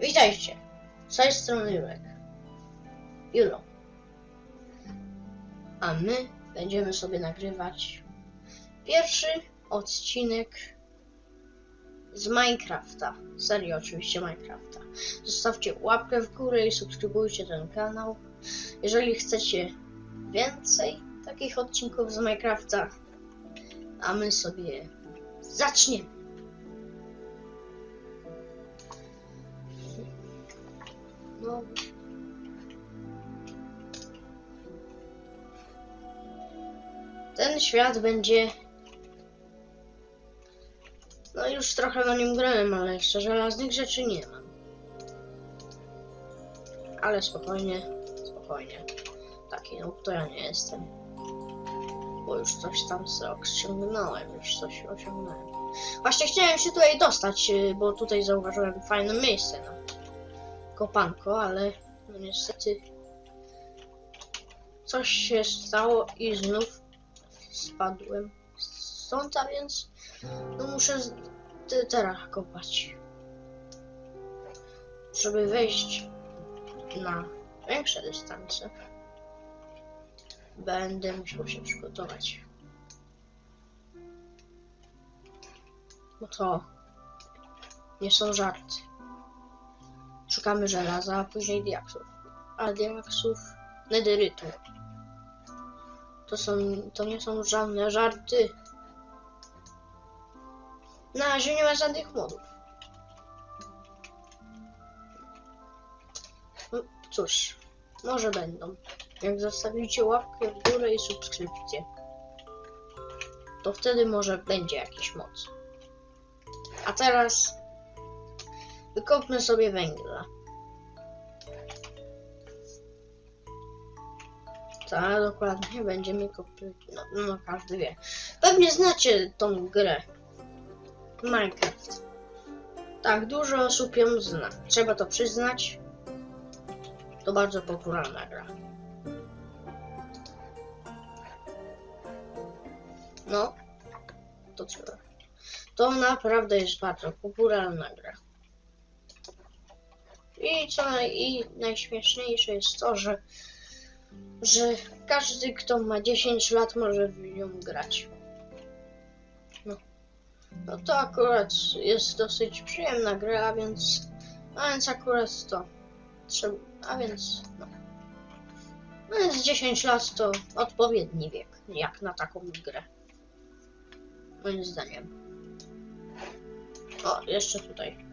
Witajcie. Z tej strony Jurek. Julo. A my będziemy sobie nagrywać pierwszy odcinek z Minecrafta. Serii oczywiście Minecrafta. Zostawcie łapkę w górę i subskrybujcie ten kanał. Jeżeli chcecie więcej takich odcinków z Minecrafta, a my sobie zaczniemy. No. Ten świat będzie. No już trochę na nim grałem, ale jeszcze żelaznych rzeczy nie mam. Ale spokojnie, spokojnie. Taki no to ja nie jestem. Bo już coś tam osiągnąłem, już coś osiągnąłem. Właśnie chciałem się tutaj dostać, y, bo tutaj zauważyłem fajne miejsce kopanko, ale niestety coś się stało i znów spadłem stąd, a więc no muszę teraz kopać. Żeby wejść na większe dystanse, będę musiał się przygotować. Bo to nie są żarty. Szukamy żelaza, a później diaksów. A diaksów nederytu. To są, to nie są żadne żarty. Na razie nie ma żadnych modów. No, cóż, może będą. Jak zostawicie łapkę w górę i subskrypcję, to wtedy może będzie jakiś moc. A teraz wykopmy sobie węgla. Tak, dokładnie, będziemy kopać, no, no każdy wie. Pewnie znacie tą grę. Minecraft. Tak, dużo osób ją zna. Trzeba to przyznać. To bardzo popularna gra. No, to trzeba. To naprawdę jest bardzo popularna gra. I co i najśmieszniejsze jest to, że, że każdy, kto ma 10 lat, może w nią grać. No. no to akurat jest dosyć przyjemna gra, a więc, a więc akurat to trzeba, a więc no. No więc 10 lat to odpowiedni wiek, jak na taką grę. Moim zdaniem. O, jeszcze tutaj.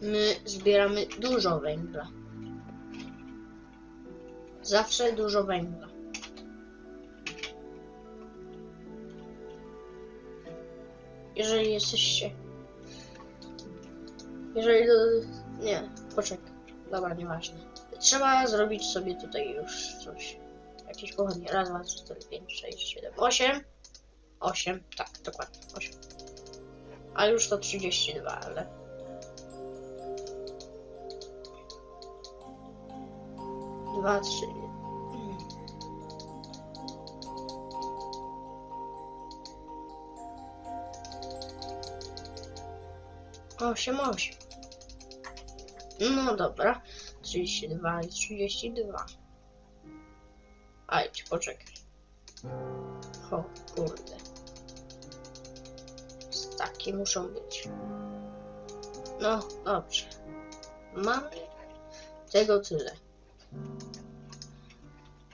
My zbieramy dużo węgla. Zawsze dużo węgla. Jeżeli jesteście. Jeżeli. Nie, poczekaj. Dobra, nieważne. Trzeba zrobić sobie tutaj już coś. Jakieś pochodnie. Raz, dwa, trzy, cztery, pięć, sześć, siedem, osiem. Osiem, tak, dokładnie, osiem. A już to 32, ale. Dwa, trzy. Osiem, osiem. No dobra. 32 i 32. Aj, poczekaj. O, kurde. Takie muszą być. No, dobrze. Mamy tego tyle.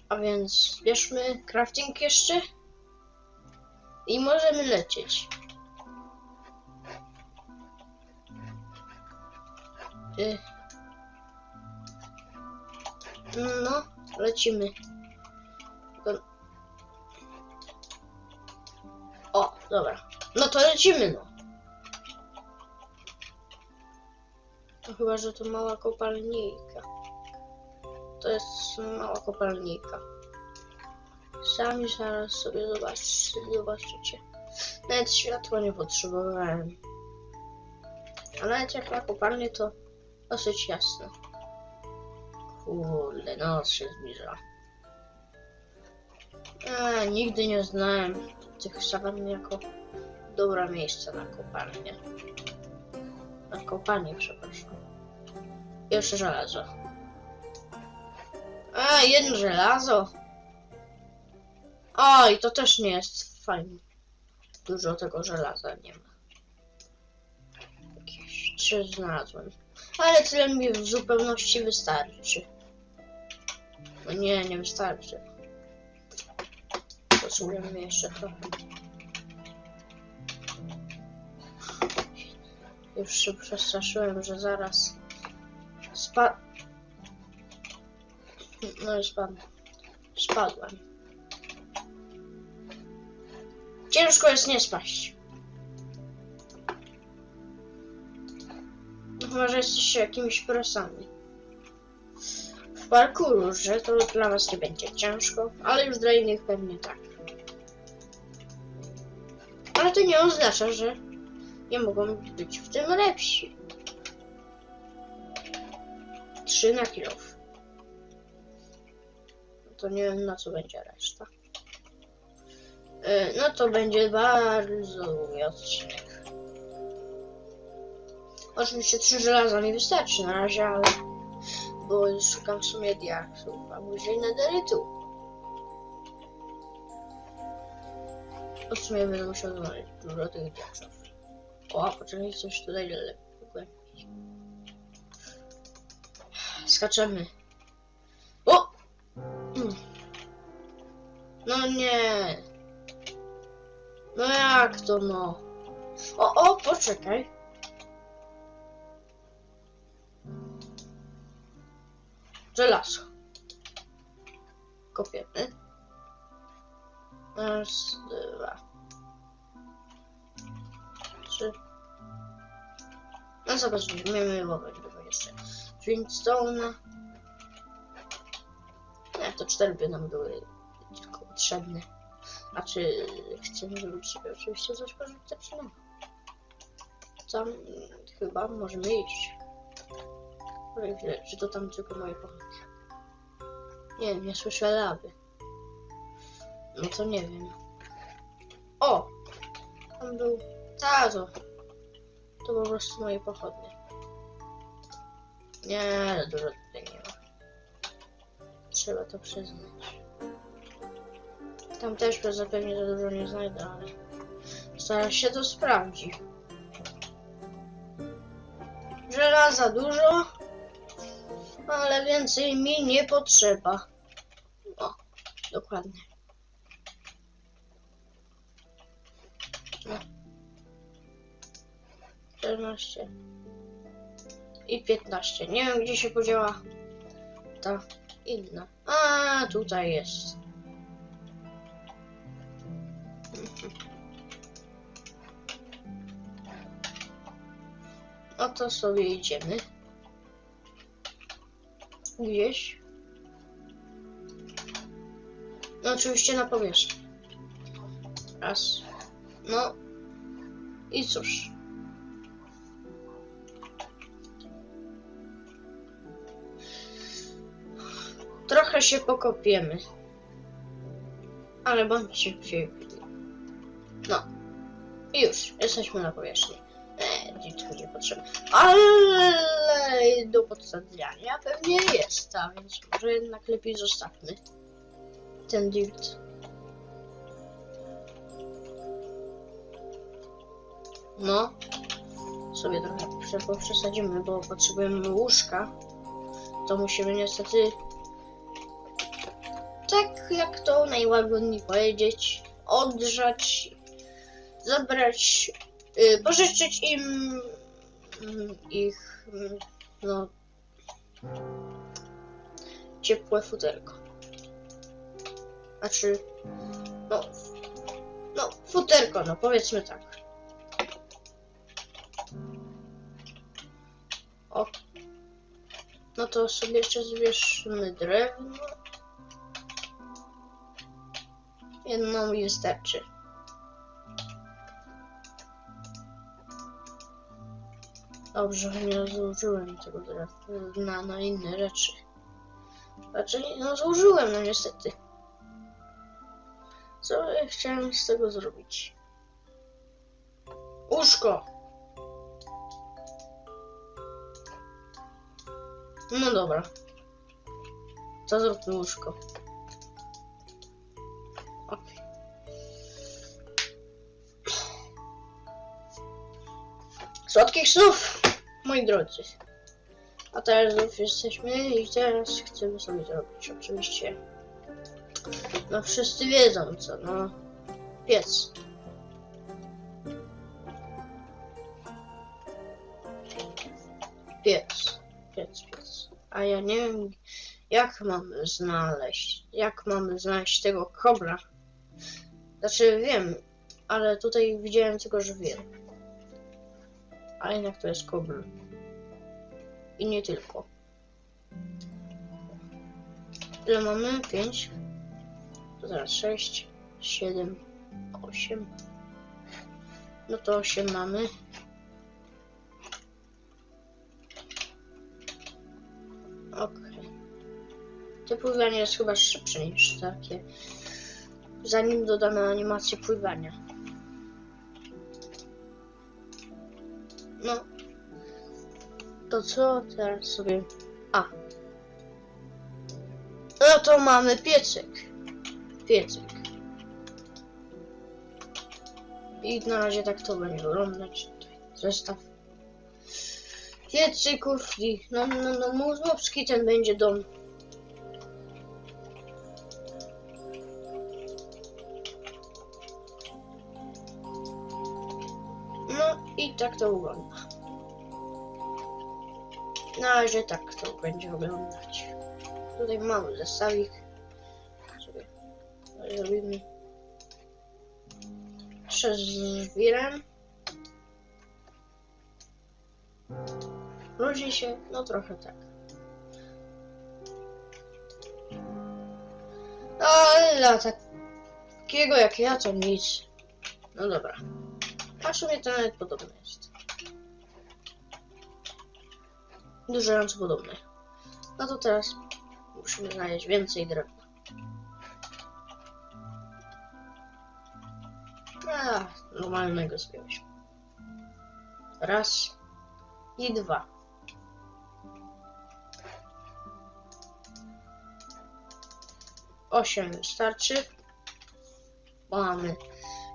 A więc bierzmy crafting jeszcze. I możemy lecieć. Y. No, lecimy. O, dobra. No to lecimy, no. No chyba, że to mała kopalnika. To jest mała kopalnika. Sami zaraz sobie zobaczycie. zobaczycie. Nawet światła nie potrzebowałem. A nawet jak na kopalnię to dosyć jasno. Kurde, noc się zbliża. A, nigdy nie znałem tych sawan jako dobra miejsca na kopalnię. A kopanie, przepraszam. Jeszcze żelazo. A, jedno żelazo. Oj, to też nie jest fajne. Dużo tego żelaza nie ma. Jakieś trzy znalazłem. Ale tyle mi w zupełności wystarczy. No nie, nie wystarczy. Potrzebujemy jeszcze trochę. Już się przestraszyłem, że zaraz spa... No i spadłem. Spadłem. Ciężko jest nie spaść. No Chyba, że jesteście jakimiś prosami. W parkouru, że to dla was nie będzie ciężko, ale już dla innych pewnie tak. Ale to nie oznacza, że nie mogą być w tym lepsi. 3 na kilof. To nie wiem na co będzie reszta. E, No to będzie bardzo długi odcinek. Oczywiście trzy żelaza mi wystarczy na razie, ale bo szukam w sumie diaksów, a później nederytu. W sumie będę musiał znaleźć dużo tych diaksów. O, poczekaj, coś tutaj lepiej. Skaczemy. No nie. No jak to no? O, o, poczekaj. Żelazo. Kopiemy. Raz, dwa. Trzy. No zobacz, weźmiemy wobec tego jeszcze. Flintstone'a. Nie, to cztery by nam były tylko potrzebne. A czy chcemy zrobić sobie oczywiście coś pożytecznego? Tam chyba możemy iść. Źle, Czy to tam tylko moje pochodnie? Nie wiem, nie słyszę lawy. No to nie wiem. O! Tam był... Tazo. To po prostu moje pochodnie. Nie, dużo tutaj nie ma. Trzeba to przyznać. Tam też zapewne za dużo nie znajdę, ale zaraz się to sprawdzi. Żelaza dużo, ale więcej mi nie potrzeba. O, dokładnie. No. 14 i 15. Nie wiem, gdzie się podziała ta inna. A, tutaj jest. No to sobie idziemy. Gdzieś. No oczywiście na powierzchni. Raz. No. I cóż. Trochę się pokopiemy. Ale bądźcie cierpliwi. I już, jesteśmy na powierzchni. Eee, nic tu nie potrzeba. Ale do podsadzania pewnie jest, a więc może jednak lepiej zostawmy ten dirt. No, sobie trochę prze- przesadzimy, bo potrzebujemy łóżka. To musimy niestety, tak jak to najłagodniej powiedzieć, odrzać, zabrać, y, pożyczyć im mm, ich, mm, no, ciepłe futerko. Znaczy, no, no, futerko, no powiedzmy tak. O. No to sobie jeszcze zbierzmy drewno. Jedną mi wystarczy. Dobrze, nie zużyłem tego drewna na inne rzeczy. Znaczy, no zużyłem, no niestety. Co ja chciałem z tego zrobić? Łóżko! No dobra. To zróbmy łóżko. Słodkich snów, moi drodzy. A teraz znów jesteśmy i teraz chcemy sobie zrobić oczywiście. No wszyscy wiedzą co, no. Piec. Piec. Piec, piec. A ja nie wiem jak mamy znaleźć, jak mamy znaleźć tego kobra. Znaczy wiem, ale tutaj widziałem tylko żwir. A jednak to jest kobr. I nie tylko. Ile mamy? 5. To teraz 6, 7, 8. No to 8 mamy. Okej. To pływanie jest chyba szybsze niż takie. Zanim dodamy animację pływania. To co teraz sobie... A. No to mamy piecyk. Piecyk. I na razie tak to będzie wyglądać. Zestaw. Piecyków i... No, no, no, mózgowski ten będzie dom. No i tak to wygląda. Na razie tak to będzie wyglądać. Tutaj mamy zestawik. Zrobimy przez żwirem. Ludzi się, no trochę tak. No, dla takiego jak ja to nic. No dobra. A w sumie to nawet podobne jest. Dużo podobne. No to teraz musimy znaleźć więcej drewna. A, normalnego zbiorę. Raz i dwa. Osiem wystarczy. Mamy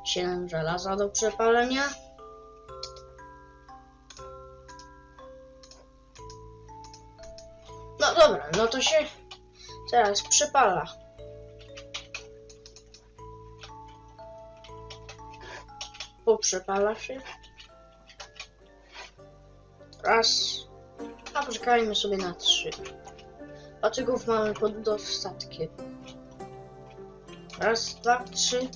7 żelaza do przepalenia. Się teraz przepala. Poprzepala się. Raz. A poczekajmy sobie na trzy. Patyków mamy pod dostatkiem. Raz, dwa, trzy.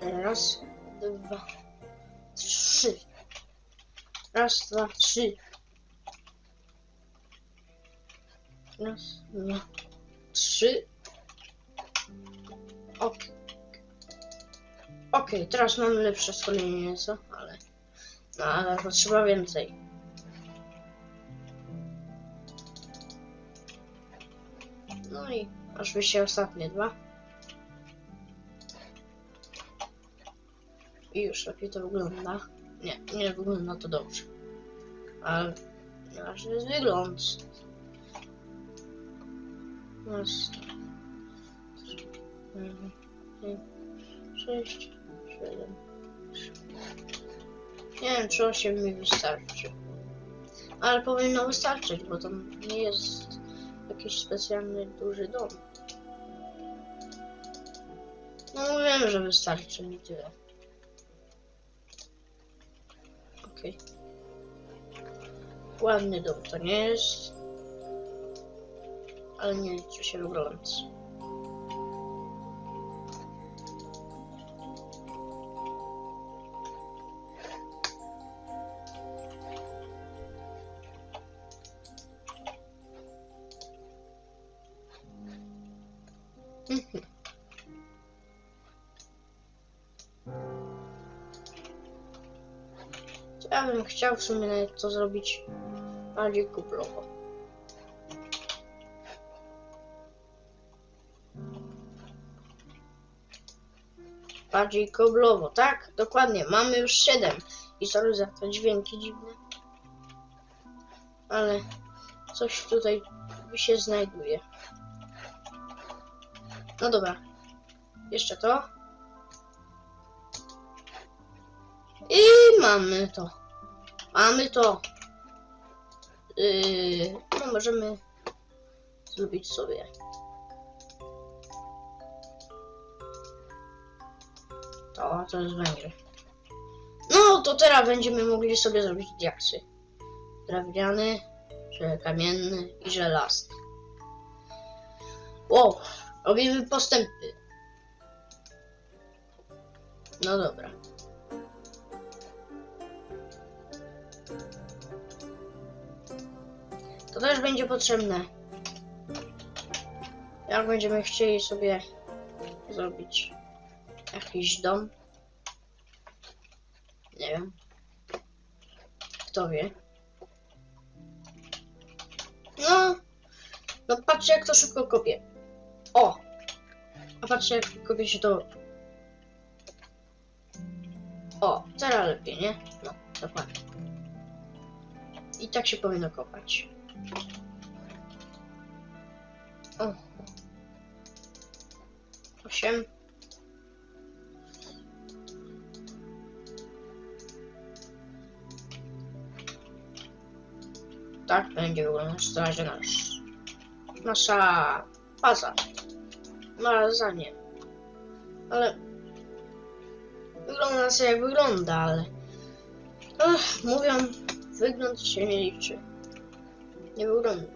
Raz, dwa, trzy. Raz, dwa, trzy. Raz, dwa, trzy. Ok. Okej, teraz mamy lepsze schronienie nieco, ale... No, ale potrzeba więcej. No i oczywiście ostatnie dwa. I już lepiej to wygląda. Nie, nie wygląda to dobrze. Ale na razie jest wygląd. Pięć, sześć, siedem, osiem. Nie wiem, czy 8 mi wystarczy. Ale powinno wystarczyć, bo to nie jest jakiś specjalny duży dom. No wiem, że wystarczy mi tyle. Okej. Ładny dom to nie jest. Ale nie liczy się. Mhm. Ja bym chciał w sumie to zrobić bardziej kuplowo. Bardziej koblowo, tak? Dokładnie, mamy już 7. I sorry za te dźwięki dziwne. ale coś tutaj się znajduje. No dobra. Jeszcze to. I mamy to. Mamy to. Yy, no możemy zrobić sobie. To, to jest węgiel. No, to teraz będziemy mogli sobie zrobić diaksy. Drewniany, że kamienny i żelazny. Wow, robimy postępy. No dobra. To też będzie potrzebne. Jak będziemy chcieli sobie zrobić jakiś dom. Nie wiem. Kto wie. No. No patrzcie jak to szybko kopie. O! A patrzcie jak kopie się to. O, teraz lepiej, nie? No, dokładnie. I tak się powinno kopać. O. Osiem. Tak będzie wyglądać na razie nasz, nasza baza. Marazanie. Ale wygląda na jak wygląda, ale Ach, mówią, wygląd się nie liczy. Nie wygląda.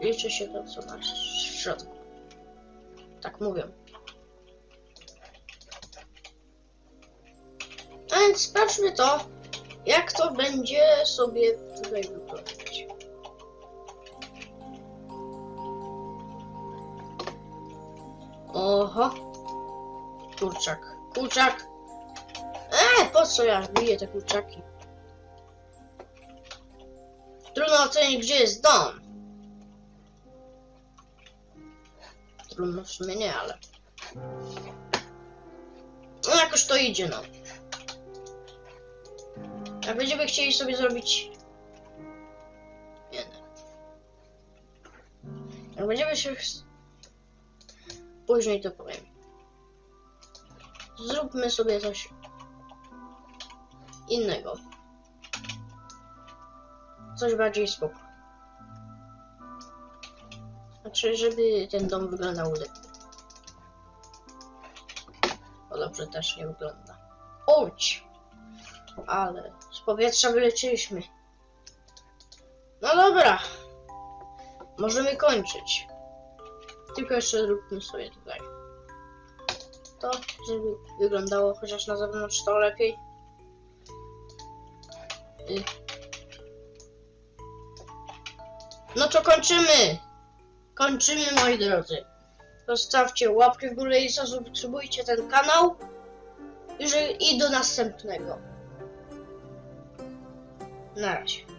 Liczy się to, co masz w środku. Tak mówią. A więc sprawdźmy to, jak to będzie sobie tutaj wyglądać. Oho. Kurczak. Kurczak. Eee, po co ja biję te kurczaki? Trudno ocenić, gdzie jest dom. Trudno w sumie nie, ale... No jakoś to idzie, no. Jak będziemy chcieli sobie zrobić... Nie, nie. Jak będziemy się... Później to powiem. Zróbmy sobie coś innego. Coś bardziej spoko. Znaczy, żeby ten dom wyglądał lepiej. Bo dobrze też nie wygląda. Ojcz! Ale z powietrza wylecieliśmy. No dobra. Możemy kończyć. Tylko jeszcze zróbmy sobie tutaj. To, żeby wyglądało chociaż na zewnątrz to lepiej. Y. No to kończymy! Kończymy moi drodzy. Zostawcie łapkę w górę i zasubskrybujcie ten kanał. I, do następnego. Na razie.